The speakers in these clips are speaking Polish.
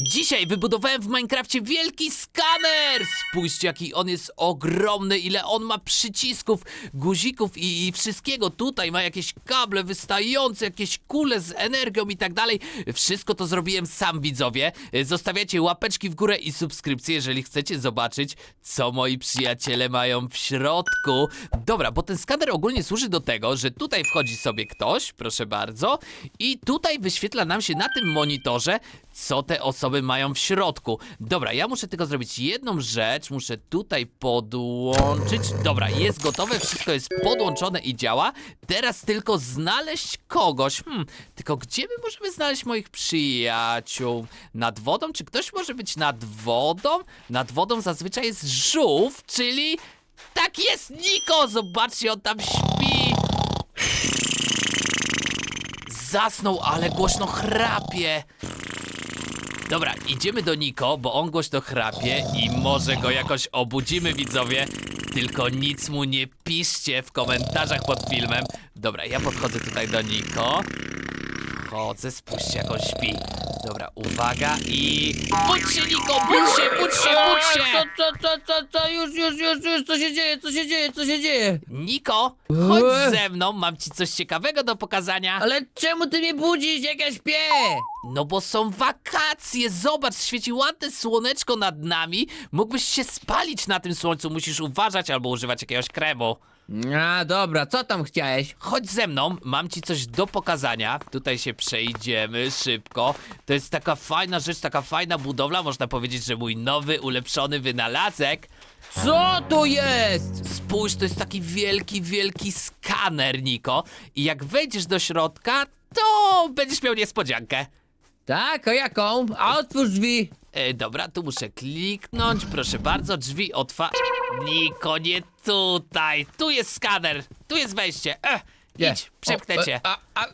Dzisiaj wybudowałem w Minecrafcie wielki skaner! Spójrzcie, jaki on jest ogromny, ile on ma przycisków, guzików i, i wszystkiego. Tutaj ma jakieś kable wystające, jakieś kule z energią i tak dalej. Wszystko to zrobiłem sam, widzowie. Zostawiacie łapeczki w górę i subskrypcje, jeżeli chcecie zobaczyć, co moi przyjaciele mają w środku. Dobra, bo ten skaner ogólnie służy do tego, że tutaj wchodzi sobie ktoś, proszę bardzo, i tutaj wyświetla nam się na tym monitorze, co te osoby mają w środku. Dobra, ja muszę tylko zrobić jedną rzecz, muszę tutaj podłączyć. Dobra, jest gotowe, wszystko jest podłączone i działa. Teraz tylko znaleźć kogoś. Hmm, tylko gdzie my możemy znaleźć moich przyjaciół? Nad wodą? Czy ktoś może być nad wodą? Nad wodą zazwyczaj jest żółw, czyli... Tak jest, Niko! Zobaczcie, on tam śpi! Zasnął, ale głośno chrapie. Dobra, idziemy do Niko, bo on głośno chrapie i może go jakoś obudzimy, widzowie. Tylko nic mu nie piszcie w komentarzach pod filmem. Dobra, ja podchodzę tutaj do Niko. Chodzę, spójrzcie jak on śpi. Dobra, uwaga i... Budź się, Niko, budź się, budź się, budź Co, się! co, co, co, co, już, już, już, już, co się dzieje, co się dzieje, co się dzieje? Niko, chodź Eee. ze mną, mam ci coś ciekawego do pokazania. Ale czemu ty mnie budzisz, jak ja śpię? No bo są wakacje, zobacz, świeci ładne słoneczko nad nami. Mógłbyś się spalić na tym słońcu, musisz uważać albo używać jakiegoś kremu. A, dobra, co tam chciałeś? Chodź ze mną, mam ci coś do pokazania. Tutaj się przejdziemy szybko. To jest taka fajna rzecz, taka fajna budowla, można powiedzieć, że mój nowy, ulepszony wynalazek. Co tu jest? Spójrz, to jest taki wielki, wielki skaner, Niko. I jak wejdziesz do środka, to będziesz miał niespodziankę. Tak, a jaką? A otwórz drzwi. E, dobra, tu muszę kliknąć, proszę bardzo, drzwi otwa... Niko, nie tutaj, tu jest skaner, tu jest wejście, e, Gdzie? idź, przepchnę O, e, cię. A, a,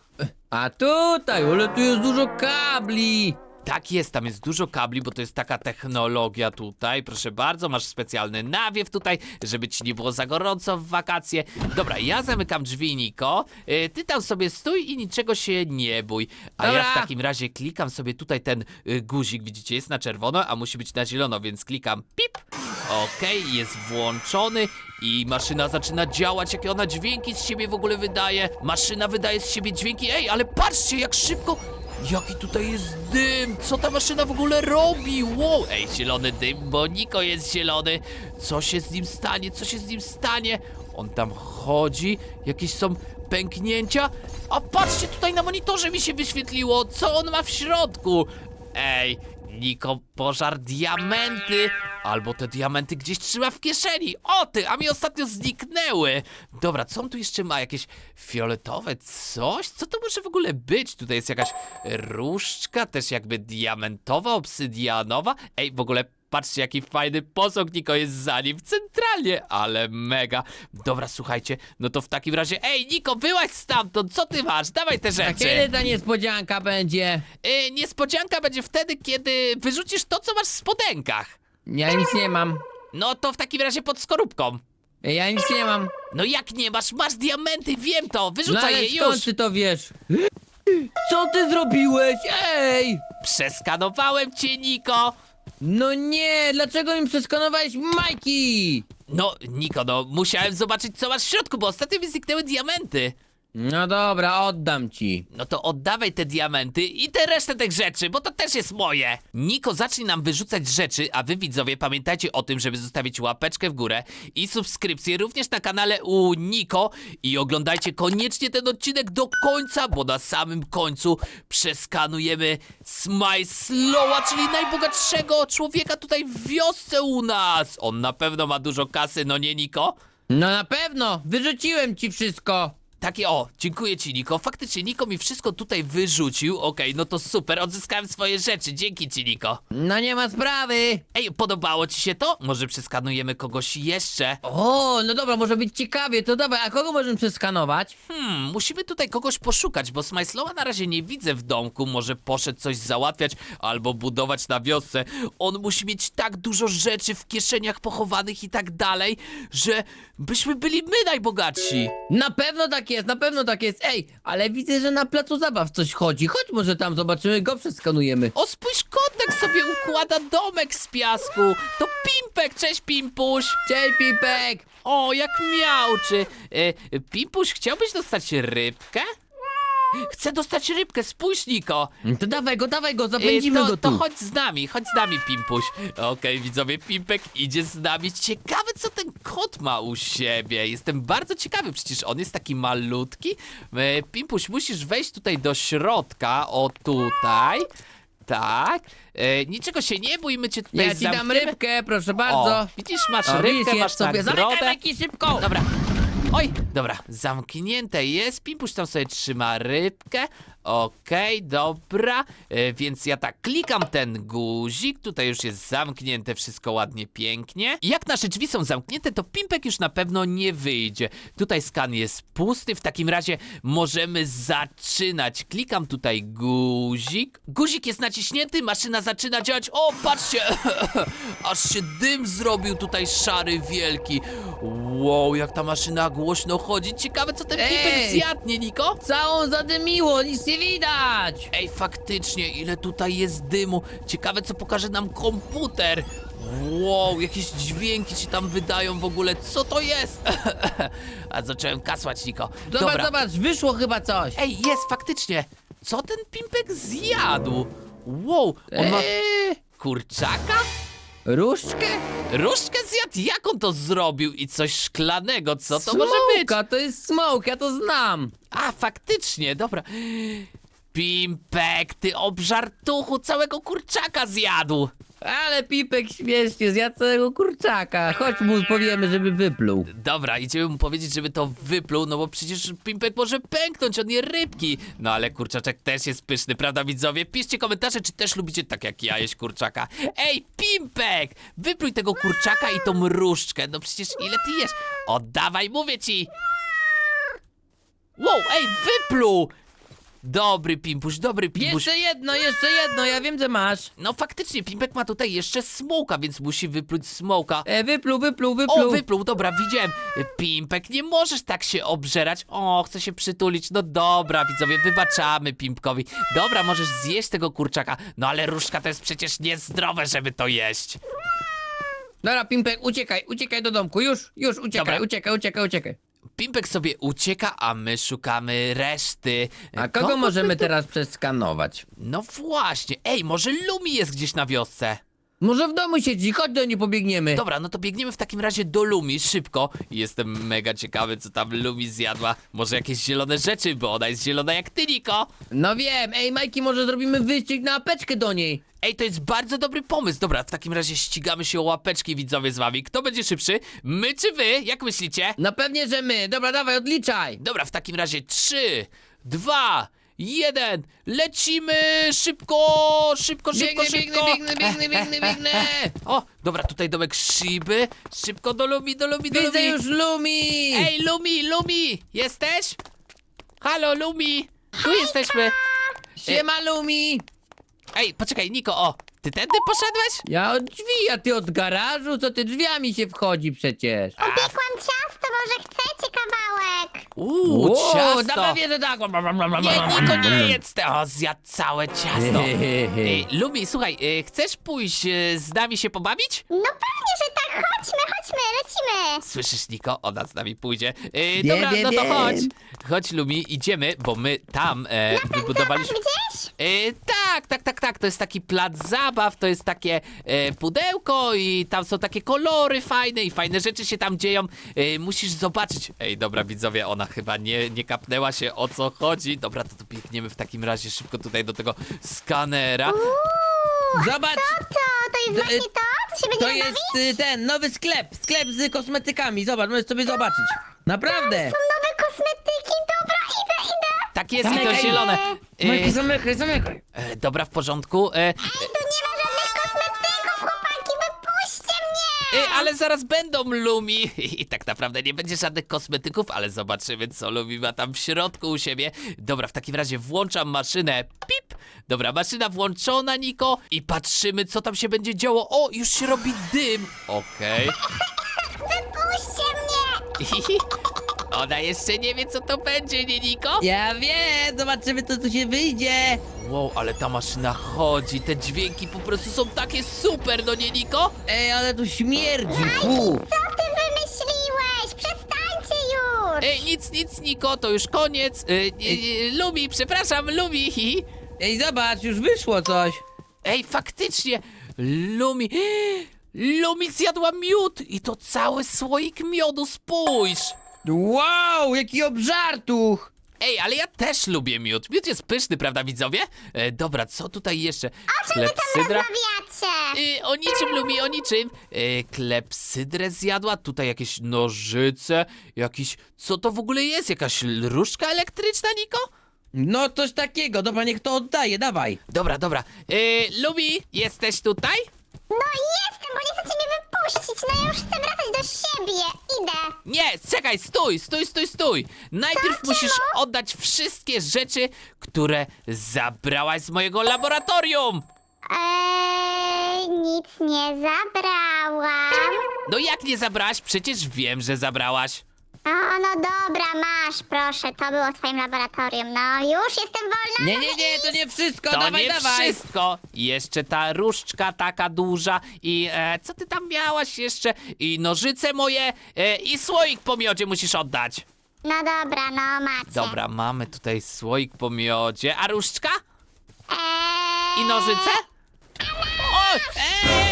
a tutaj, ale tu jest dużo kabli. Tak jest, tam jest dużo kabli, bo to jest taka technologia tutaj, proszę bardzo, masz specjalny nawiew tutaj, żeby ci nie było za gorąco w wakacje. Dobra, ja zamykam drzwi, Niko, e, ty tam sobie stój i niczego się nie bój. A ja Dobra. w takim razie klikam sobie tutaj ten y, guzik, widzicie, jest na czerwono, a musi być na zielono, więc klikam pip. Okej, jest włączony i maszyna zaczyna działać, jakie ona dźwięki z siebie w ogóle wydaje. Maszyna wydaje z siebie dźwięki, ej, ale patrzcie jak szybko... Jaki tutaj jest dym! Co ta maszyna w ogóle robi? Wow! Ej, zielony dym, bo Niko jest zielony. Co się z nim stanie? Co się z nim stanie? On tam chodzi, jakieś są pęknięcia. A patrzcie, tutaj na monitorze mi się wyświetliło, co on ma w środku. Ej, Niko pożar diamenty. Albo te diamenty gdzieś trzyma w kieszeni. O ty, a mi ostatnio zniknęły. Dobra, co on tu jeszcze ma? Jakieś fioletowe coś? Co to może w ogóle być? Tutaj jest jakaś różdżka, też jakby diamentowa, obsydianowa. Ej, w ogóle Patrzcie, jaki fajny posąg Niko jest za nim, centralnie, ale mega. Dobra, słuchajcie, no to w takim razie, ej Niko, wyłaź stamtąd, co ty masz? Dawaj te A rzeczy. kiedy ta niespodzianka będzie? Y, niespodzianka będzie wtedy, kiedy wyrzucisz to, co masz w spodenkach. Ja nic nie mam. No to w takim razie pod skorupką. Ja nic nie mam. No jak nie masz? Masz diamenty, wiem to, No wyrzucaj ale je skąd już. ty to wiesz? Co ty zrobiłeś? Ej! Przeskanowałem cię, Niko. No nie, dlaczego mi przeskanowałeś Majki? No, Niko, no musiałem zobaczyć, co masz w środku, bo ostatnio mi zniknęły diamenty. No dobra, oddam ci. No to oddawaj te diamenty i te resztę tych rzeczy, bo to też jest moje. Niko zacznie nam wyrzucać rzeczy, a wy widzowie pamiętajcie o tym, żeby zostawić łapeczkę w górę i subskrypcję również na kanale u Niko i oglądajcie koniecznie ten odcinek do końca, bo na samym końcu przeskanujemy Smile Slowa, czyli najbogatszego człowieka tutaj w wiosce u nas. On na pewno ma dużo kasy, no nie Niko? No na pewno, wyrzuciłem ci wszystko. Takie o, dziękuję ci Niko. Faktycznie Niko mi wszystko tutaj wyrzucił. Okej, no to super, odzyskałem swoje rzeczy. Dzięki ci Niko. No nie ma sprawy. Ej, podobało ci się to? Może przeskanujemy kogoś jeszcze? O, no dobra, może być ciekawie, to dawaj, a kogo możemy przeskanować? Hmm, musimy tutaj kogoś poszukać, bo Smajslowa na razie nie widzę w domku. Może poszedł coś załatwiać albo budować na wiosce. On musi mieć tak dużo rzeczy w kieszeniach pochowanych i tak dalej, że byśmy byli my najbogatsi. Na pewno tak tak jest, na pewno tak jest. Ej, ale widzę, że na placu zabaw coś chodzi. Chodź może tam zobaczymy, go przeskanujemy. O, spójrz, kotek sobie układa domek z piasku. To Pimpek, cześć Pimpuś. Cześć, Pipek! O, jak miauczy. E, Pimpuś, chciałbyś dostać rybkę? Chcę dostać rybkę, spójrz Niko. To dawaj go, dawaj go, E, zapędzimy to, go to tu. chodź z nami, chodź z nami Pimpuś. Okej, widzowie, Pimpek idzie z nami. Ciekawe, co ten kot ma u siebie. Jestem bardzo ciekawy, przecież on jest taki malutki. E, Pimpuś, musisz wejść tutaj do środka, o tutaj. Tak. E, niczego się nie bój, my cię tutaj Ja ci dam zamkniemy. rybkę, proszę O, bardzo. widzisz, masz O, rybkę, masz sobie. nagrodę. Zamykaj bajki szybko! Dobra. Oj, dobra, zamknięte jest. Pimpuś tam sobie trzyma rybkę. Okej, dobra. E, więc ja tak klikam ten guzik. Tutaj już jest zamknięte, wszystko ładnie, pięknie. Jak nasze drzwi są zamknięte, to Pimpek już na pewno nie wyjdzie. Tutaj skan jest pusty. W takim razie możemy zaczynać. Klikam tutaj guzik. Guzik jest naciśnięty, maszyna zaczyna działać. O, patrzcie! Aż się dym zrobił tutaj szary, wielki. Wow, jak ta maszyna głośno chodzi. Ciekawe, co ten Pimpek Ej! zjadł, nie Niko? Całą zadymiło, nic nie widać! Ej, faktycznie, ile tutaj jest dymu. Ciekawe, co pokaże nam komputer. Wow, jakieś dźwięki się tam wydają w ogóle. Co to jest? A zacząłem kasłać, Niko. Zobacz, Dobra. zobacz, wyszło chyba coś. Ej, jest, faktycznie. Co ten Pimpek zjadł? Wow, on ma kurczaka? Różdżkę? Różdżkę zjadł? Jak on to zrobił? I coś szklanego, co to może być? Smoka, to jest smoke, ja to znam. A, faktycznie, dobra. Pimpek, ty obżartuchu całego kurczaka zjadł. Ale Pipek śmiesznie zjadł całego kurczaka. Chodź mu powiemy, żeby wypluł. Dobra, idziemy mu powiedzieć, żeby to wypluł, no bo przecież Pimpek może pęknąć, on je rybki. No ale kurczaczek też jest pyszny, prawda widzowie? Piszcie komentarze, czy też lubicie tak jak ja jeść kurczaka. Ej, Pimpek! Wypluj tego kurczaka i tą mruszczkę, no przecież ile ty jesz? Oddawaj, mówię ci! Wow, ej, wypluł! Dobry Pimpuś, dobry Pimpuś. Jeszcze jedno, jeszcze jedno, ja wiem, że masz. No faktycznie, Pimpek ma tutaj jeszcze smoka, więc musi wypluć smoka. E, wypluł, wypluł, wypluł. O, wypluł, dobra, widziałem. Pimpek, nie możesz tak się obżerać. O, chcę się przytulić. No dobra, widzowie, wybaczamy Pimpkowi. Dobra, możesz zjeść tego kurczaka. No ale różka to jest przecież niezdrowe, żeby to jeść. Dobra, Pimpek, uciekaj, uciekaj do domku, już, już, uciekaj, Dobra. uciekaj, uciekaj, uciekaj. Pimpek sobie ucieka, a my szukamy reszty. A kogo możemy teraz przeskanować? No właśnie. Ej, może Lumi jest gdzieś na wiosce. Może w domu siedzi, chodź do niej pobiegniemy. Dobra, no to biegniemy w takim razie do Lumi, szybko. Jestem mega ciekawy, co tam Lumi zjadła. Może jakieś zielone rzeczy, bo ona jest zielona jak ty, Niko. No wiem, ej Majki, może zrobimy wyścig na apeczkę do niej. Ej, to jest bardzo dobry pomysł. Dobra, w takim razie ścigamy się o łapeczki, widzowie, z wami. Kto będzie szybszy? My czy wy? Jak myślicie? No pewnie, że my. Dobra, dawaj, odliczaj. Dobra, w takim razie trzy, dwa, jeden, lecimy! Szybko, szybko, szybko, Biegnę, biegnę, szybko! biegnę, biegnę, biegnę, biegnę. O, dobra, tutaj domek Shiby. Szybko do Lumi, do Lumi, do Widzę Lumi. już Lumi. Ej, Lumi, Lumi, jesteś? Halo, Lumi, tu jesteśmy. Siema Lumi. Ej, poczekaj, Niko, o, ty tędy poszedłeś? Ja od drzwi, a ty od garażu? Co ty drzwiami się wchodzi przecież? Piekłam ciasto, może chcecie kawałek? Uuu, Wow, ciasto. Dawaj, wie, że tak. Nie, Niko, nie jedz te. O, zjadł całe ciasto. Ej, Lumi, słuchaj, y, chcesz pójść y, z nami się pobawić? No pewnie, że tak, chodźmy, chodźmy, lecimy. Słyszysz, Niko? Ona z nami pójdzie. Y, Wiem, dobra, wiem, no to wiem. chodź. Chodź, Lumi, idziemy, bo my tam e, wybudowaliśmy... Widzisz? Y, tak, tak, tak, tak. To jest taki plac zabaw, to jest takie e, pudełko i tam są takie kolory fajne i fajne rzeczy się tam dzieją. E, musisz zobaczyć. Ej, dobra, widzowie, ona chyba nie, nie kapnęła się o co chodzi. Dobra, to, to biegniemy w takim razie szybko tutaj do tego skanera. Zobacz, To, to jest D- właśnie to? To się to będziemy jest bawić? y, ten nowy sklep. Sklep z kosmetykami. Zobacz, możesz sobie zobaczyć. Naprawdę. Są nowe kosmetyki, dobra, idę, idę. Tak jest, i to Zamykaj. zielone. Majki, E, zamykaj, zamykaj. e, dobra, w porządku. E, Ej, tu nie ma żadnych kosmetyków, chłopaki, wypuśćcie mnie. E, ale zaraz będą Lumi. I tak naprawdę nie będzie żadnych kosmetyków, ale zobaczymy, co Lumi ma tam w środku u siebie. Dobra, w takim razie włączam maszynę. Pip! Dobra, maszyna włączona, Niko. I patrzymy, co tam się będzie działo. O, już się robi dym. Okej. Wypuśćcie mnie. Ona jeszcze nie wie, co to będzie, nie Niko? Ja wiem, zobaczymy co tu się wyjdzie. Wow, ale ta maszyna chodzi, te dźwięki po prostu są takie super, no nie Niko? Ej, ale tu śmierdzi, fu. Co ty wymyśliłeś? Przestańcie już! Ej, nic, nic, Niko, to już koniec. E, e, e, Lumi, przepraszam, Lumi. hi. Ej, zobacz, już wyszło coś. Ej, faktycznie, Lumi... Lumi zjadła miód i to cały słoik miodu, spójrz. Wow, jaki obżartuch. Ej, ale ja też lubię miód. Miód jest pyszny, prawda widzowie? E, dobra, co tutaj jeszcze? O czym wy tam Klepsydra? rozmawiacie? Y, o niczym, Lumi, o niczym. Y, klepsydrę zjadła, tutaj jakieś nożyce, jakiś... Co to w ogóle jest? Jakaś różdżka elektryczna, Niko? No coś takiego, dobra, niech to oddaje, dawaj. Dobra, dobra. Y, Lumi, jesteś tutaj? No czekaj, stój, stój, stój, stój. Najpierw musisz Czemu? oddać wszystkie rzeczy, które zabrałaś z mojego laboratorium. Eee, nic nie zabrałam. No jak nie zabrałaś? Przecież wiem, że zabrałaś. O, no dobra, masz, proszę, to było w twoim laboratorium. No, już jestem wolna. Nie, mogę nie, nie, to iść? nie wszystko, To dawaj, nie dawaj. wszystko. Jeszcze ta różdżka taka duża i e, co ty tam miałaś jeszcze? I nożyce moje e, i słoik po miodzie musisz oddać. No dobra, no macie. Dobra, mamy tutaj słoik po miodzie. A różdżka? Eee, I nożyce? O, ej,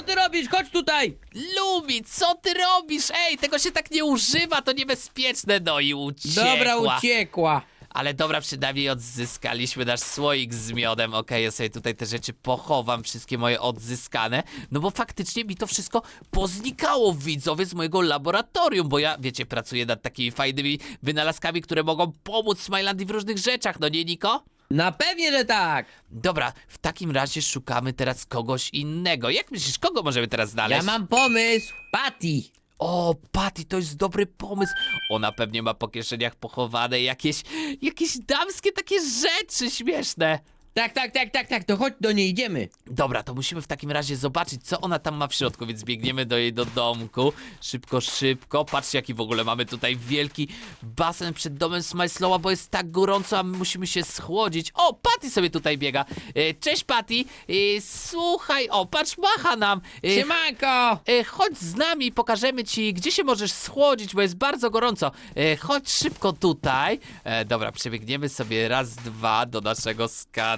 co ty robisz? Chodź tutaj. Lumi, co ty robisz? Ej, tego się tak nie używa, to niebezpieczne. No i uciekła. Dobra, uciekła. Ale dobra, przynajmniej odzyskaliśmy nasz słoik z miodem. Okej, ja sobie tutaj te rzeczy pochowam, wszystkie moje odzyskane. No bo faktycznie mi to wszystko poznikało widzowie z mojego laboratorium, bo ja, wiecie, pracuję nad takimi fajnymi wynalazkami, które mogą pomóc Smilandii w różnych rzeczach, no nie, Niko? Na pewnie, że tak. Dobra, w takim razie szukamy teraz kogoś innego. Jak myślisz, kogo możemy teraz znaleźć? Ja mam pomysł. Patty. O, Patty, to jest dobry pomysł. Ona pewnie ma po kieszeniach pochowane jakieś, jakieś damskie takie rzeczy śmieszne. Tak, tak, tak, tak, tak, to chodź do niej, idziemy. Dobra, to musimy w takim razie zobaczyć, co ona tam ma w środku, więc biegniemy do jej do domku. Szybko, szybko. Patrzcie, jaki w ogóle mamy tutaj wielki basen przed domem Smajslowa, bo jest tak gorąco, a my musimy się schłodzić. O, Patty sobie tutaj biega. E, Cześć, Patty. E, Słuchaj, o, patrz, macha nam. E, Siemanko. E, chodź z nami, pokażemy ci, gdzie się możesz schłodzić, bo jest bardzo gorąco. E, chodź szybko tutaj. E, dobra, przebiegniemy sobie raz, dwa do naszego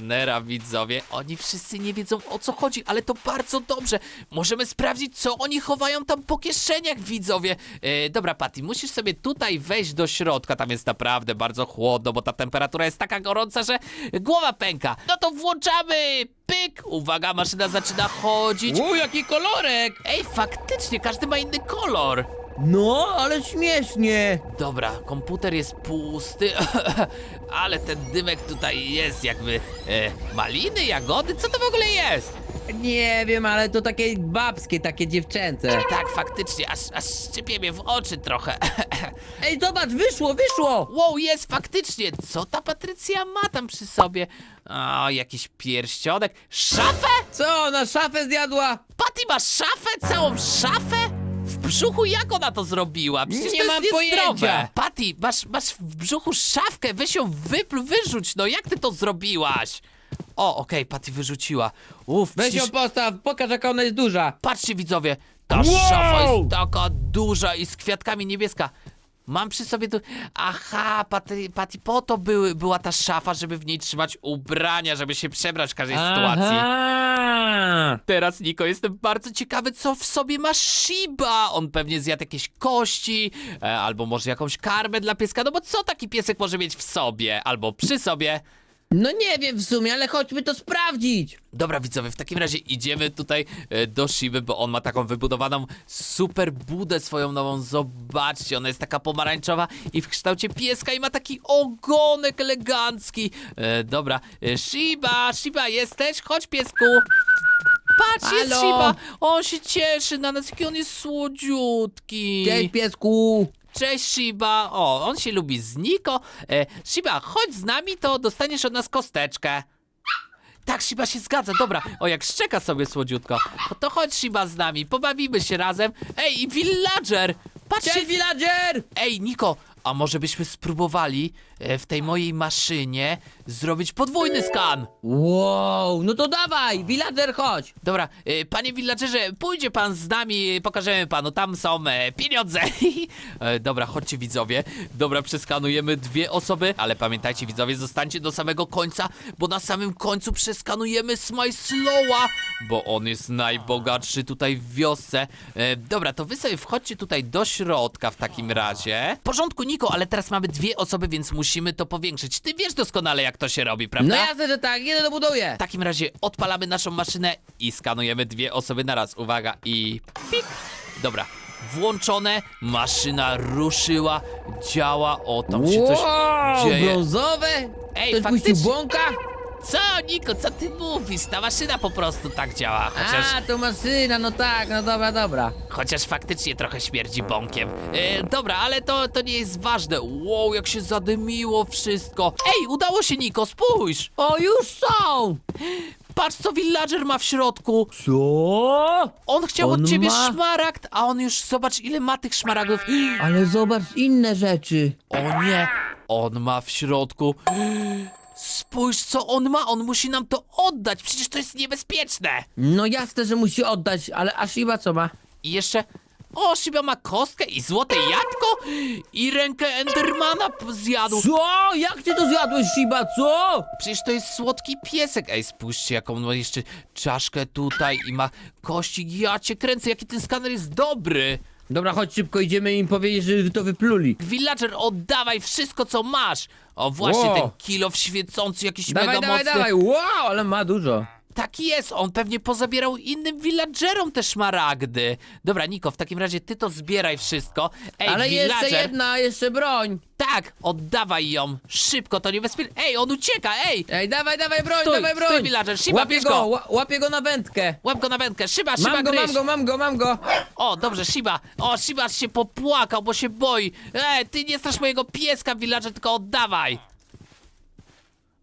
skanera, widzowie. Oni wszyscy nie wiedzą o co chodzi, ale to bardzo dobrze. Możemy sprawdzić, co oni chowają tam po kieszeniach, widzowie. E, dobra, Patty, musisz sobie tutaj wejść do środka. Tam jest naprawdę bardzo chłodno, bo ta temperatura jest taka gorąca, że głowa pęka. No to włączamy! Pyk! Uwaga, maszyna zaczyna chodzić. U, jaki kolorek. Ej, faktycznie, każdy ma inny kolor. No, ale śmiesznie. Dobra, komputer jest pusty, ale ten dymek tutaj jest jakby e, maliny, jagody, co to w ogóle jest? Nie wiem, ale to takie babskie, takie dziewczęce. Tak, faktycznie, aż, aż szczypie mnie w oczy trochę. Ej, zobacz, wyszło, wyszło. Wow, jest faktycznie, co ta Patrycja ma tam przy sobie? O, jakiś pierścionek, szafę? Co, na szafę zjadła? Patty ma szafę? Całą szafę? W brzuchu jak ona to zrobiła? Przecież Nie to mam jest niezdrowe. pojęcia. Patty, masz, masz w brzuchu szafkę, weź ją wypl, wyrzuć, no jak ty to zrobiłaś? O, okej, Patty wyrzuciła. Uff, Weź przecież... ją postaw, pokaż jaka ona jest duża. Patrzcie widzowie, ta Wow! szafa jest taka duża i z kwiatkami niebieska. Mam przy sobie tu... Aha, Patty, Patty po to były, była ta szafa, żeby w niej trzymać ubrania, żeby się przebrać w każdej sytuacji. Aha. Teraz, Niko, jestem bardzo ciekawy, co w sobie ma Shiba. On pewnie zjadł jakieś kości, e, albo może jakąś karmę dla pieska, no bo co taki piesek może mieć w sobie, albo przy sobie? No nie wiem w sumie, ale chodźmy to sprawdzić. Dobra, widzowie, w takim razie idziemy tutaj e, do Shiby, bo on ma taką wybudowaną super budę swoją nową. Zobaczcie, ona jest taka pomarańczowa i w kształcie pieska i ma taki ogonek elegancki. E, dobra, e, Shiba, Shiba, jesteś? Chodź, piesku. Patrz, jest Halo? Shiba. On się cieszy na nas, jaki on jest słodziutki. Cześć piesku. Cześć Shiba. O, on się lubi z Niko. E, Shiba, chodź z nami, to dostaniesz od nas kosteczkę. Tak, Shiba się zgadza, dobra. O, jak szczeka sobie słodziutko. No to chodź Shiba z nami, pobawimy się razem. Ej, i villager! Patrzcie, Cześć villager. Ej, Niko, a może byśmy spróbowali e, w tej mojej maszynie zrobić podwójny skan? Wow, no to dawaj, villager chodź. Dobra, e, panie villagerze, pójdzie pan z nami, pokażemy panu, tam są e, pieniądze. e, dobra, chodźcie widzowie. Dobra, przeskanujemy dwie osoby, ale pamiętajcie widzowie, zostańcie do samego końca, bo na samym końcu przeskanujemy Smajslowa, bo on jest najbogatszy tutaj w wiosce. E, dobra, to wy sobie wchodźcie tutaj do środka w takim razie. W porządku, Niko, ale teraz mamy dwie osoby, więc musimy to powiększyć. Ty wiesz doskonale, jak to się robi, prawda? No jasne, że tak, jeden dobuduję. W takim razie odpalamy naszą maszynę i skanujemy dwie osoby na raz. Uwaga i pik. Dobra, włączone, maszyna ruszyła, działa, o tam się coś wow, dzieje. brązowe? Ej, Ktoś faktycznie. puścił błąka? Co, Niko, co ty mówisz? Ta maszyna po prostu tak działa, chociaż, A, to maszyna, no tak, no dobra, dobra. chociaż faktycznie trochę śmierdzi bąkiem. E, dobra, ale to, to nie jest ważne. Wow, jak się zadymiło wszystko. Ej, udało się, Niko, spójrz! O, już są! Patrz, co villager ma w środku. Co? On chciał On od ciebie ma- szmaragd, a on już zobacz ile ma tych szmaragdów. Ale zobacz inne rzeczy. O nie, on ma w środku. Spójrz co on ma, on musi nam to oddać, przecież to jest niebezpieczne. No jasne, że musi oddać, ale Ashiba co ma? I jeszcze, o Shiba ma kostkę i złote jadko i rękę Endermana p- zjadł. Co? Jak ty to zjadłeś, Shiba, co? Przecież to jest słodki piesek. Ej, spójrzcie jaką on ma jeszcze czaszkę tutaj i ma kości. Ja cię kręcę, jaki ten skaner jest dobry. Dobra, chodź szybko, idziemy im powiedzieć, że to wypluli. Villager, oddawaj wszystko, co masz! O, właśnie Wow. ten kilo świecący, jakiś Dawaj, mega dawaj, mocny. dawaj, wow, ale ma dużo. Tak jest, on pewnie pozabierał innym villagerom te szmaragdy. Dobra, Niko, w takim razie ty to zbieraj wszystko. Ej, ale villager, jeszcze jedna, jeszcze broń. tak, oddawaj ją. Szybko, to niebezpieczne. Ej, on ucieka, ej! Ej, dawaj, dawaj broń, Stój, dawaj broń. stój, villager, Shiba, łapię bierz go, go. ła- łapię go na wędkę. Łap go na wędkę, Shiba, Shiba, Mam go, gryź. mam go, mam go, mam go. O, dobrze, Shiba. O, Shiba się popłakał, bo się boi. Ej, ty nie strasz mojego pieska, villager, tylko oddawaj.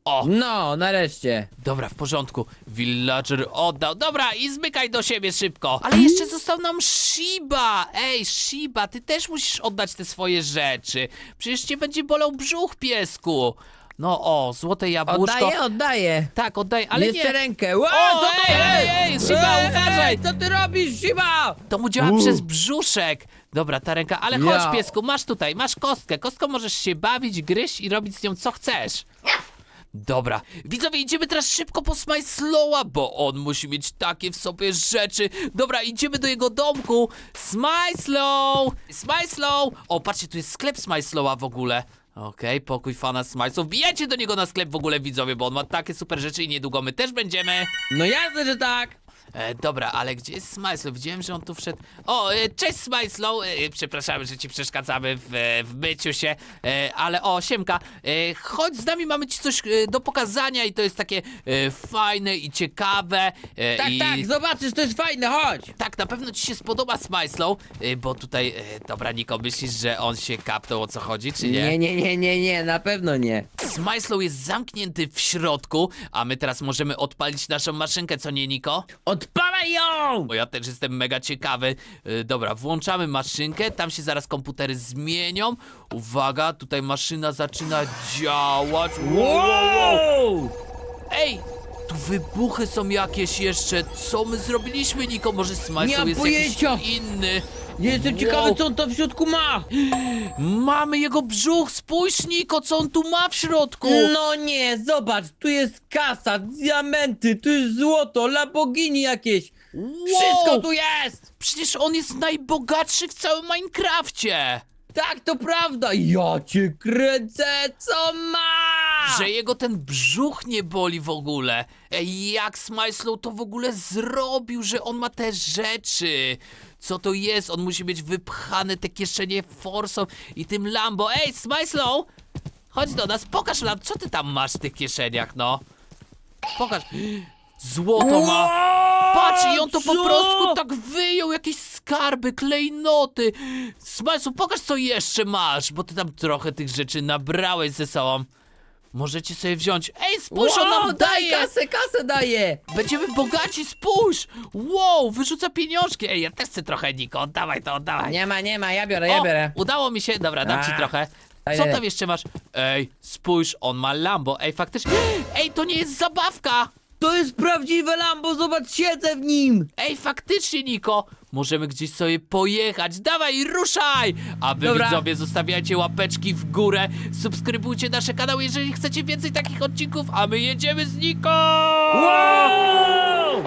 O, No, nareszcie. Dobra, w porządku. Villager oddał. Dobra, i zmykaj do siebie szybko. Ale jeszcze został nam Shiba. Ej, Shiba, ty też musisz oddać te swoje rzeczy. Przecież cię będzie bolał brzuch, piesku. No o, złote jabłuszko. Oddaję, oddaję. Tak, oddaj, ale jeszcze nie. rękę. Ła, O, co to ej, jest? ej, ej, Shiba, Ej, uważaj. Co ty robisz, Shiba? To mu działa U. przez brzuszek. Dobra, ta ręka, ale Ja. chodź, piesku, masz tutaj, masz kostkę. Kostką możesz się bawić, gryźć i robić z nią co chcesz. Dobra, widzowie, idziemy teraz szybko po Smajslowa, bo on musi mieć takie w sobie rzeczy. Dobra, idziemy do jego domku. Smajslow! Smajslow! O, patrzcie, tu jest sklep Smajslowa w ogóle. Okej, pokój fana Smajslow. Wbijajcie do niego na sklep w ogóle, widzowie, bo on ma takie super rzeczy i niedługo my też będziemy. No jasne, że tak. E, dobra, ale gdzie jest Smajslow? Widziałem, że on tu wszedł. O, e, cześć Smajslow! E, przepraszamy, że ci przeszkadzamy w, e, w myciu się, e, ale o, Siemka, e, chodź z nami, mamy ci coś e, do pokazania i to jest takie e, fajne i ciekawe. E, Tak, i... tak, zobaczysz, to jest fajne, chodź. Tak, na pewno ci się spodoba Smajslow, e, bo tutaj, e, dobra Niko, myślisz, że on się kapnął o co chodzi, czy Nie, nie, nie, nie, nie, na pewno nie. Smajslow jest zamknięty w środku, a my teraz możemy odpalić naszą maszynkę, co nie Niko? Odpalaj ją! Bo ja też jestem mega ciekawy. Yy, dobra, włączamy maszynkę, tam się zaraz komputery zmienią. Uwaga, tutaj maszyna zaczyna działać. Wow, wow, wow. Wow! Ej, tu wybuchy są jakieś jeszcze. Co my zrobiliśmy, Niko? Może Nie Smajslow mam jest pojęcia. jakiś inny. Jestem Wow. ciekawy, co on tam w środku ma. Mamy jego brzuch, spójrz Niko, co on tu ma w środku. No nie, zobacz, tu jest kasa, diamenty, tu jest złoto, Lamborghini jakieś. Wszystko tu jest! Przecież on jest najbogatszy w całym Minecrafcie. Tak, to prawda. Ja cię kręcę, co ma? Że jego ten brzuch nie boli w ogóle. Ej, jak Smajslow to w ogóle zrobił, że on ma te rzeczy? Co to jest? On musi mieć wypchane te kieszenie forsą i tym Lambo. Ej, Smajslow! Chodź do nas, pokaż nam, co ty tam masz w tych kieszeniach, no. Pokaż. Złoto ma. Patrz, i on to po co? prostu tak wyjął, jakieś skarby, klejnoty. Smajslow, pokaż, co jeszcze masz, bo ty tam trochę tych rzeczy nabrałeś ze sobą. Możecie sobie wziąć. Ej, spójrz, on nam daj daje! kasę, kasę daje! Będziemy bogaci, spójrz! Wow, wyrzuca pieniążki. Ej, ja też chcę trochę, Niko, oddawaj to, oddawaj. Nie ma, nie ma, ja biorę, ja o, biorę. udało mi się, dobra, dam ci A. trochę. Daj, Co daj, tam daj. jeszcze masz? Ej, spójrz, on ma Lambo. Ej, faktycznie. Ej, to nie jest zabawka! To jest prawdziwe Lambo, zobacz, siedzę w nim! Ej, faktycznie, Niko! Możemy gdzieś sobie pojechać. Dawaj, ruszaj! A wy Dobra. widzowie zostawiajcie łapeczki w górę, subskrybujcie nasze kanały, jeżeli chcecie więcej takich odcinków, a my jedziemy z Niko! Wow!